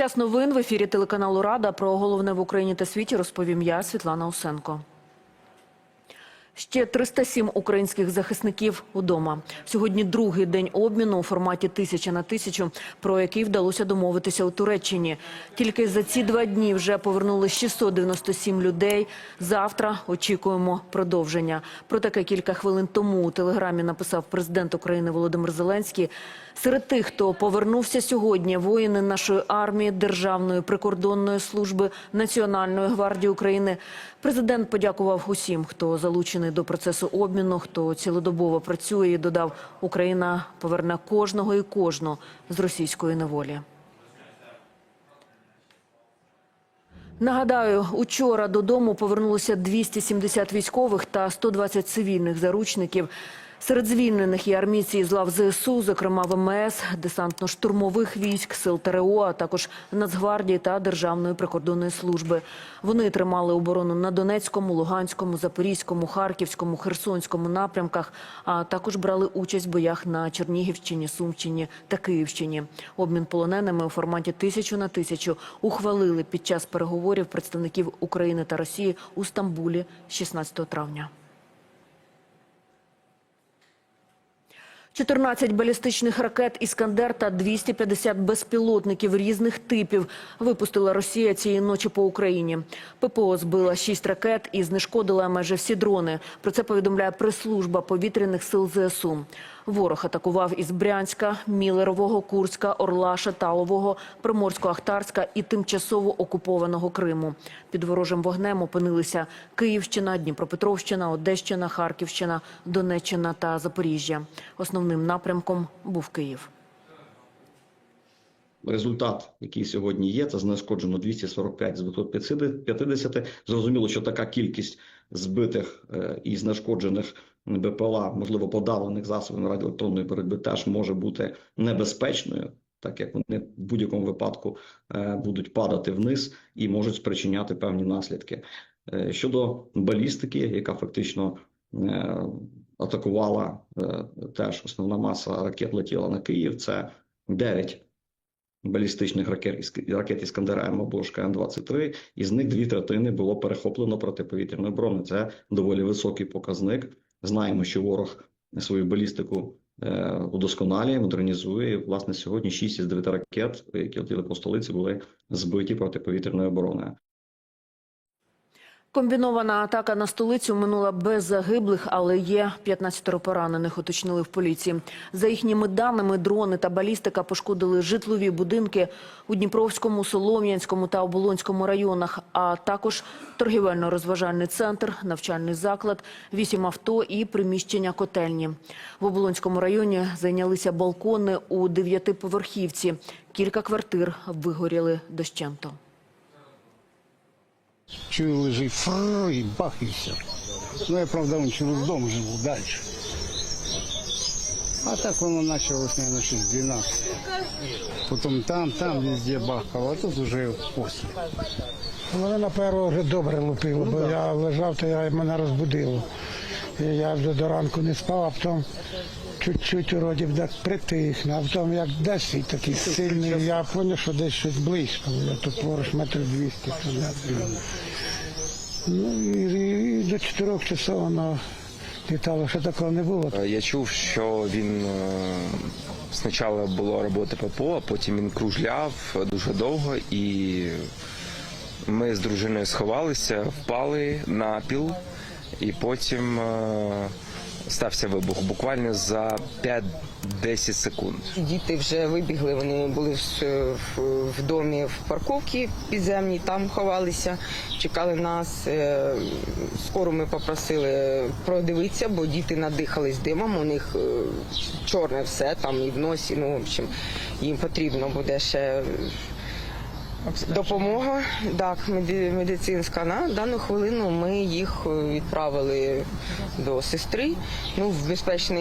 Час новин в ефірі телеканалу Рада про головне в Україні та світі розповім я, Світлана Усенко. Ще 307 українських захисників удома. Сьогодні другий день обміну у форматі тисяча на тисячу, про який вдалося домовитися у Туреччині. Тільки за ці два дні вже повернули 697 людей. Завтра очікуємо продовження. Про таке кілька хвилин тому у телеграмі написав президент України Володимир Зеленський. Серед тих, хто повернувся сьогодні, воїни нашої армії, Державної прикордонної служби, Національної гвардії України. Президент подякував усім, хто залучений до процесу обміну, хто цілодобово працює і додав, Україна поверне кожного і кожну з російської неволі. Нагадаю, учора додому повернулося 270 військових та 120 цивільних заручників. Серед звільнених є армійці із лав ЗСУ, зокрема ВМС, десантно-штурмових військ, сил ТРО, а також Нацгвардії та Державної прикордонної служби. Вони тримали оборону на Донецькому, Луганському, Запорізькому, Харківському, Херсонському напрямках, а також брали участь в боях на Чернігівщині, Сумщині та Київщині. Обмін полоненими у форматі тисячу на тисячу ухвалили під час переговорів представників України та Росії у Стамбулі 16 травня. 14 балістичних ракет «Іскандер» та 250 безпілотників різних типів випустила Росія цієї ночі по Україні. ППО збила 6 ракет і знешкодила майже всі дрони. Про це повідомляє прес-служба повітряних сил ЗСУ. Ворог атакував із Брянська, Мілерового, Курська, Орла, Шаталового, Приморсько-Ахтарська і тимчасово окупованого Криму. Під ворожим вогнем опинилися Київщина, Дніпропетровщина, Одещина, Харківщина, Донеччина та Запоріжжя. Основним напрямком був Київ. Результат, який сьогодні є, це знешкоджено 245 з 250. Зрозуміло, що така кількість збитих е, і знешкоджених БПЛА, можливо, подавлених засобами радіоелектронної боротьби, теж може бути небезпечною, так як вони в будь-якому випадку е, будуть падати вниз і можуть спричиняти певні наслідки. Е, Щодо балістики, яка фактично е, атакувала теж основна маса ракет летіла на Київ, це 9 балістичних ракет, ракет Іскандера М або ж КН-23, із них дві третини було перехоплено протиповітряної оборони. Це доволі високий показник. Знаємо, що ворог свою балістику е, удосконалює, модернізує. Власне, сьогодні 6 із 9 ракет, які летіли по столиці, були збиті протиповітряною обороною. Комбінована атака на столицю минула без загиблих, але є 15 поранених, уточнили в поліції. За їхніми даними, дрони та балістика пошкодили житлові будинки у Дніпровському, Солом'янському та Оболонському районах, а також торгівельно-розважальний центр, навчальний заклад, вісім авто і приміщення котельні. В Оболонському районі зайнялися балкони у дев'ятиповерхівці. Кілька квартир вигоріли дощенту. Чую, лежить фрррр, і бах, і все. Ну, я, правда, вон через дом живу далі. А так воно почалось, наверное, 6-12. Потім там, там везде бахало, а тут уже після. Мене на першого вже добре лупило, бо я лежав, то я мене розбудило. І я вже до ранку не спав, а потім чуть-чуть вроді б так притихне, а потім як десь і такий сильний, я зрозумів, що десь щось близько. Я тут поруч метрів 200. Ну і, і до 4 часов воно літало, що такого не було. Е, Я чув, що він е, спочатку було роботи ППО, а потім він кружляв дуже довго, і ми з дружиною сховалися, впали на піл, і потім е, стався вибух буквально за 5-10 секунд. Діти вже вибігли, вони були в, домі в парковці підземній, там ховалися, чекали нас. Е, Скоро ми попросили продивитися, бо діти надихались димом, у них е, чорне все там і в носі. Ну, в общем, їм потрібно буде ще допомога. Так, медицинська. На дану хвилину ми їх е, відправили до сестри ну, в безпечне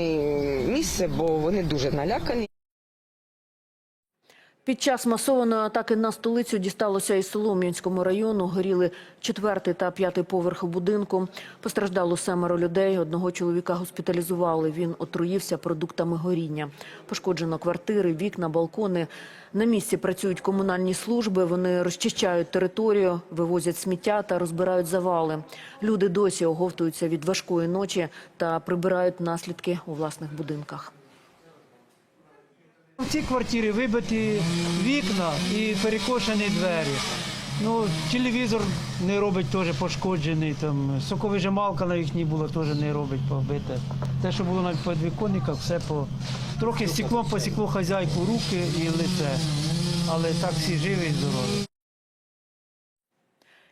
місце, бо вони дуже налякані. Під час масованої атаки на столицю дісталося і Солом'янському району. Горіли четвертий та п'ятий поверх будинку. Постраждало семеро людей. Одного чоловіка госпіталізували. Він отруївся продуктами горіння. Пошкоджено квартири, вікна, балкони. На місці працюють комунальні служби. Вони розчищають територію, вивозять сміття та розбирають завали. Люди досі оговтуються від важкої ночі та прибирають наслідки у власних будинках. Цій квартирі вибиті вікна і перекошені двері. Ну, телевізор не робить теж пошкоджений. Там соковижималка на їхній була теж не робить побите. Те, що було на підвіконниках, все по трохи стеклом посікло хазяйку руки і лице. Але так всі живі і здорові.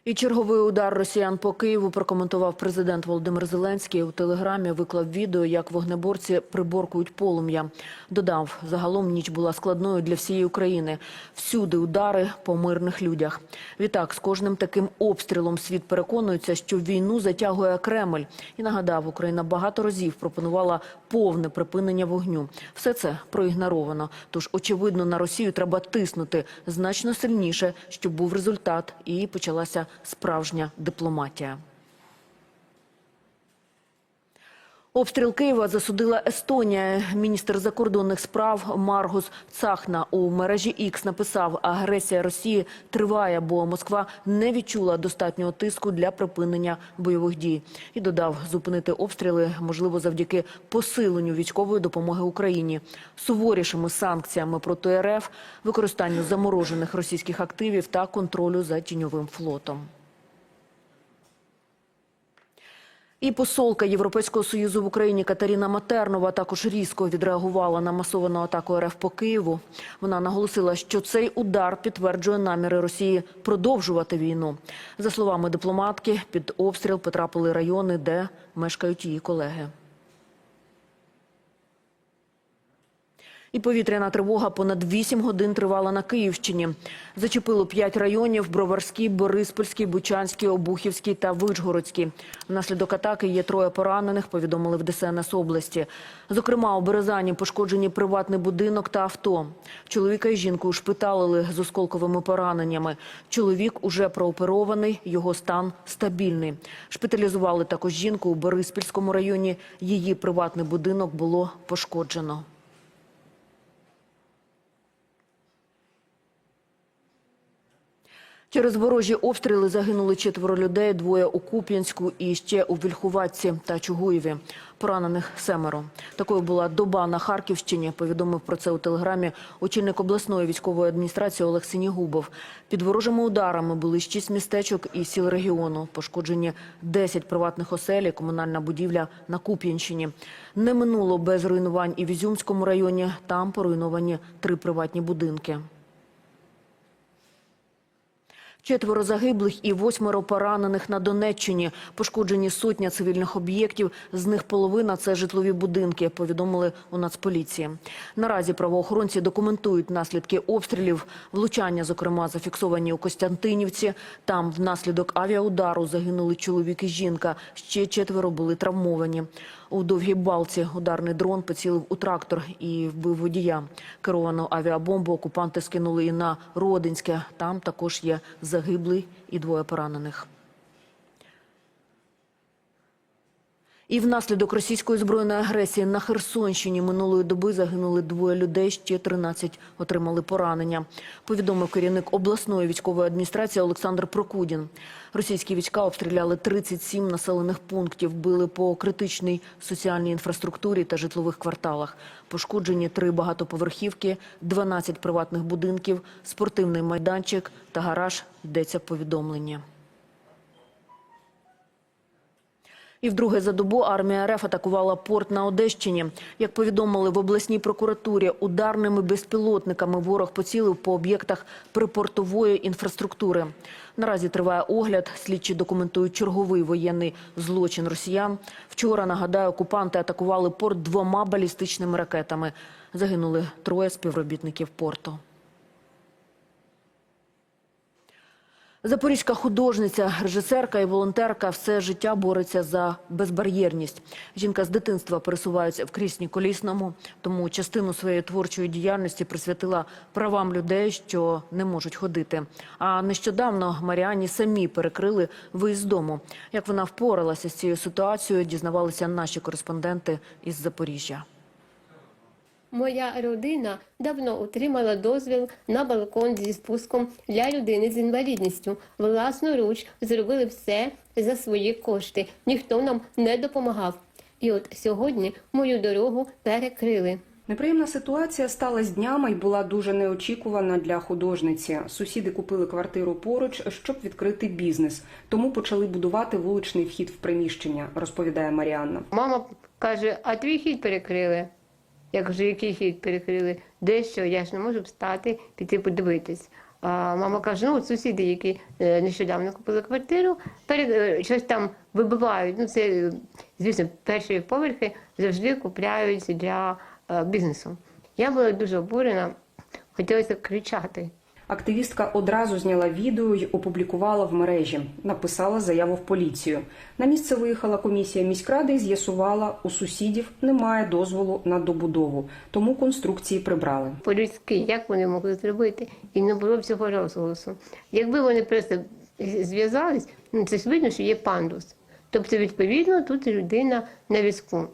І черговий удар росіян по Києву прокоментував президент Володимир Зеленський. У телеграмі виклав відео, як вогнеборці приборкують полум'я. Додав, загалом ніч була складною для всієї України. Всюди удари по мирних людях. Відтак, з кожним таким обстрілом світ переконується, що війну затягує Кремль. І нагадав, Україна багато разів пропонувала повне припинення вогню. Все це проігноровано. Тож, очевидно, на Росію треба тиснути значно сильніше, щоб був результат і почалася справжня дипломатія. Обстріл Києва засудила Естонія. Міністр закордонних справ Маргус Цахна у мережі X написав, агресія Росії триває, бо Москва не відчула достатнього тиску для припинення бойових дій. І додав, зупинити обстріли можливо завдяки посиленню військової допомоги Україні, суворішими санкціями проти РФ, використанню заморожених російських активів та контролю за тіньовим флотом. І посолка Європейського союзу в Україні Катерина Матернова також різко відреагувала на масовану атаку РФ по Києву. Вона наголосила, що цей удар підтверджує наміри Росії продовжувати війну. За словами дипломатки, під обстріл потрапили райони, де мешкають її колеги. І повітряна тривога понад 8 годин тривала на Київщині. Зачепило 5 районів – Броварський, Бориспольський, Бучанський, Обухівський та Вишгородський. Внаслідок атаки є троє поранених, повідомили в ДСНС області. Зокрема, у Березані пошкоджені приватний будинок та авто. Чоловіка і жінку ушпиталили з осколковими пораненнями. Чоловік уже прооперований, його стан стабільний. Шпиталізували також жінку у Бориспільському районі. Її приватний будинок було пошкоджено. Через ворожі обстріли загинули четверо людей, двоє у Куп'янську і ще у Вільхуватці та Чугуєві. Поранених семеро. Такою була доба на Харківщині, повідомив про це у телеграмі очільник обласної військової адміністрації Олег Синігубов. Під ворожими ударами були шість містечок і сіл регіону. Пошкоджені 10 приватних осель і комунальна будівля на Куп'янщині. Не минуло без руйнувань і в Ізюмському районі. Там поруйновані три приватні будинки. Четверо загиблих і восьмеро поранених на Донеччині. Пошкоджені сотня цивільних об'єктів. З них половина – це житлові будинки, повідомили у Нацполіції. Наразі правоохоронці документують наслідки обстрілів. Влучання, зокрема, зафіксовані у Костянтинівці. Там внаслідок авіаудару загинули чоловік і жінка. Ще четверо були травмовані. У Довгій Балці ударний дрон поцілив у трактор і вбив водія. Керовану авіабомбу окупанти скинули і на Родинське. Там також є загиблий і двоє поранених. І внаслідок російської збройної агресії на Херсонщині минулої доби загинули двоє людей, ще 13 отримали поранення. Повідомив керівник обласної військової адміністрації Олександр Прокудін. Російські війська обстріляли 37 населених пунктів, били по критичній соціальній інфраструктурі та житлових кварталах. Пошкоджені три багатоповерхівки, 12 приватних будинків, спортивний майданчик та гараж, йдеться в І вдруге за добу армія РФ атакувала порт на Одещині. Як повідомили в обласній прокуратурі, ударними безпілотниками ворог поцілив по об'єктах припортової інфраструктури. Наразі триває огляд. Слідчі документують черговий воєнний злочин росіян. Вчора, нагадаю, окупанти атакували порт двома балістичними ракетами. Загинули троє співробітників порту. Запорізька художниця, режисерка і волонтерка все життя бореться за безбар'єрність. Жінка з дитинства пересувається в кріслі колісному, тому частину своєї творчої діяльності присвятила правам людей, що не можуть ходити. А нещодавно Маріані самі перекрили виїзд дому. Як вона впоралася з цією ситуацією, дізнавалися наші кореспонденти із Запоріжжя. Моя родина давно отримала дозвіл на балкон зі спуском для людини з інвалідністю. Власноруч зробили все за свої кошти. Ніхто нам не допомагав. І от сьогодні мою дорогу перекрили. Неприємна ситуація сталася днями і була дуже неочікувана для художниці. Сусіди купили квартиру поруч, щоб відкрити бізнес, тому почали будувати вуличний вхід в приміщення, розповідає Маріанна. Мама каже: а твій хід перекрили. Я кажу, який хід перекрили? Дещо, я ж не можу встати, піти подивитись. А мама каже: ну, от сусіди, які е, нещодавно купили квартиру, пере- е, щось там вибивають. Ну, це, звісно, перші поверхи завжди купляють для е, бізнесу. Я була дуже обурена, хотілося кричати. Активістка одразу зняла відео й опублікувала в мережі. Написала заяву в поліцію. На місце виїхала комісія міськради і з'ясувала, у сусідів немає дозволу на добудову, тому конструкції прибрали. по-людськи, як вони могли зробити, і не було всього розголосу. Якби вони просто зв'язались, ну це ж видно, що є пандус. Тобто, відповідно, тут людина на візку.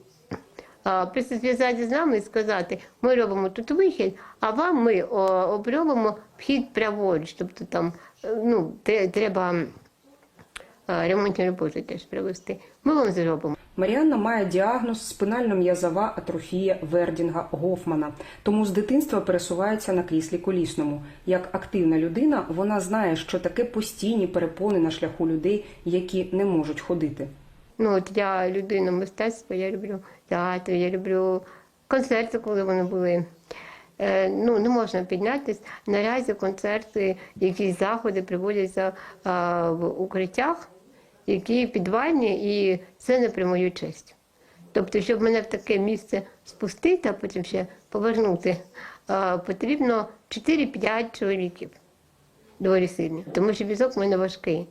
Зв'язати з нами і сказати, ми робимо тут вихід, а вам ми обробимо вхід праворуч. Тобто там е, ну, треба ремонтні роботи теж провести. Ми вам зробимо. Маріанна має діагноз спинально-м'язова атрофія Вердінга Гофмана, тому з дитинства пересувається на кріслі колісному. Як активна людина, вона знає, що таке постійні перепони на шляху людей, які не можуть ходити. Ну, от я людина мистецтва, я люблю театр, я люблю концерти, коли вони були. Е, ну, не можна піднятися. Наразі концерти, якісь заходи приводяться а, в укриттях, які підвальні, і це не при мою честь. Тобто, щоб мене в таке місце спустити, а потім ще повернути, а, потрібно 4-5 чоловіків доволі сильні, тому що візок в мене важкий.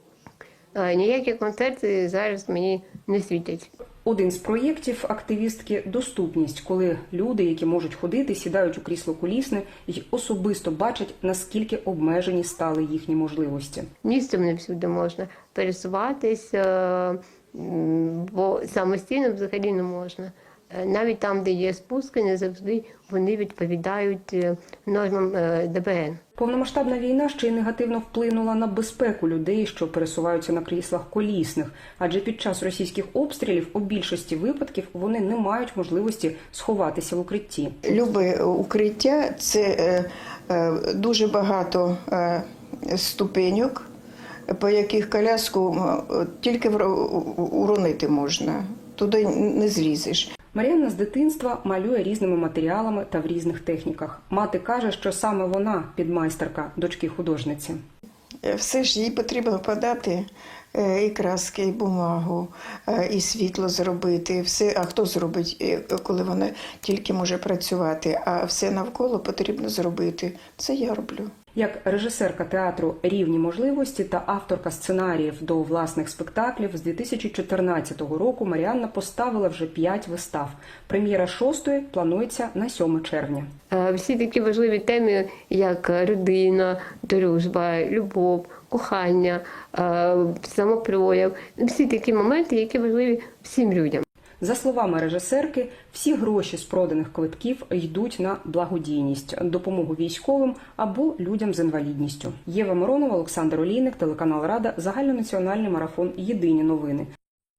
А, ніякі концерти зараз мені не світять. Один з проєктів активістки доступність, коли люди, які можуть ходити, сідають у крісло колісне і особисто бачать, наскільки обмежені стали їхні можливості. Містом не всюди можна пересуватись, е, бо самостійно взагалі не можна. Е, Навіть там, де є спуски, не завжди вони відповідають е, нормам е, ДБН. Повномасштабна війна ще й негативно вплинула на безпеку людей, що пересуваються на кріслах колісних, адже під час російських обстрілів у більшості випадків вони не мають можливості сховатися в укритті. Любе укриття це дуже багато ступеньок, по яких коляску тільки уронити можна. Туди не злізеш. Мар'яна з дитинства малює різними матеріалами та в різних техніках. Мати каже, що саме вона підмайстерка дочки художниці. Все ж їй потрібно подати е, і краски, і бумагу, е, і світло зробити. Все, а хто зробить, е, коли вона тільки може працювати, а все навколо потрібно зробити. Це я роблю. Як режисерка театру Рівні можливості та авторка сценаріїв до власних спектаклів з 2014 року Маріанна поставила вже п'ять вистав. Прем'єра шостої планується на 7 червня. Е, Всі такі важливі теми, як родина, дружба, любов, кохання, е, самопрояв, всі такі моменти, які важливі всім людям. За словами режисерки, всі гроші з проданих квитків йдуть на благодійність, допомогу військовим або людям з інвалідністю. Єва Миронова, Олександр Олійник, телеканал Рада, загальнонаціональний марафон Єдині новини.